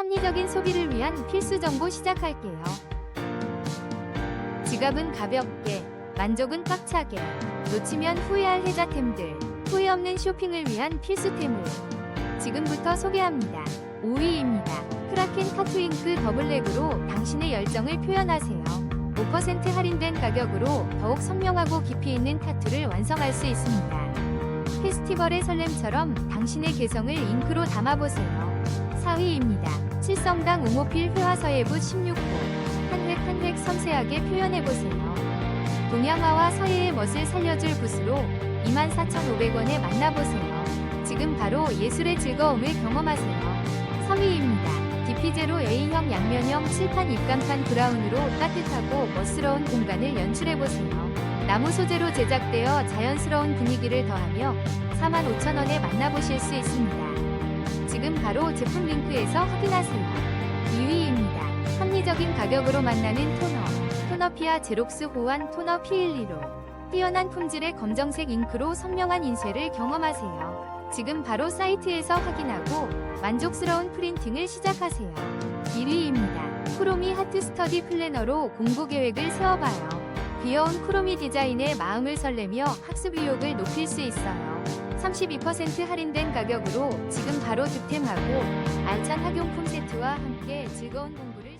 합리적인 소비를 위한 필수 정보 시작할게요. 지갑은 가볍게, 만족은 꽉차게, 놓치면 후회할 혜자템들, 후회 없는 쇼핑을 위한 필수템을 지금부터 소개합니다. 5위입니다. 크라켄 타투잉크 더블랙으로 당신의 열정을 표현하세요. 5% 할인된 가격으로 더욱 선명하고 깊이 있는 타투를 완성할 수 있습니다. 페스티벌의 설렘처럼 당신의 개성을 잉크로 담아보세요. 4위입니다. 칠성당 우모필 회화서예부 16호 한획 한획 섬세하게 표현해보세요. 동양화와 서예의 멋을 살려줄 붓으로 24,500원에 만나보세요. 지금 바로 예술의 즐거움을 경험하세요. 3위입니다. 디피제로 A형 양면형 칠판 입간판 브라운으로 따뜻하고 멋스러운 공간을 연출해보세요. 나무 소재로 제작되어 자연스러운 분위기를 더하며 45,000원에 만나보실 수 있습니다. 지금 바로 제품 링크에서 확인하세요. 2위입니다. 합리적인 가격으로 만나는 토너. 토너피아 제록스 호환 토너 P12로 뛰어난 품질의 검정색 잉크로 선명한 인쇄를 경험하세요. 지금 바로 사이트에서 확인하고 만족스러운 프린팅을 시작하세요. 1위입니다. 쿠로미 하트 스터디 플래너로 공부 계획을 세워봐요. 귀여운 쿠로미 디자인의 마음을 설레며 학습 의욕을 높일 수 있어요. 32% 할인된 가격으로 지금 바로 득템하고 알찬 학용품 세트와 함께 즐거운 공부를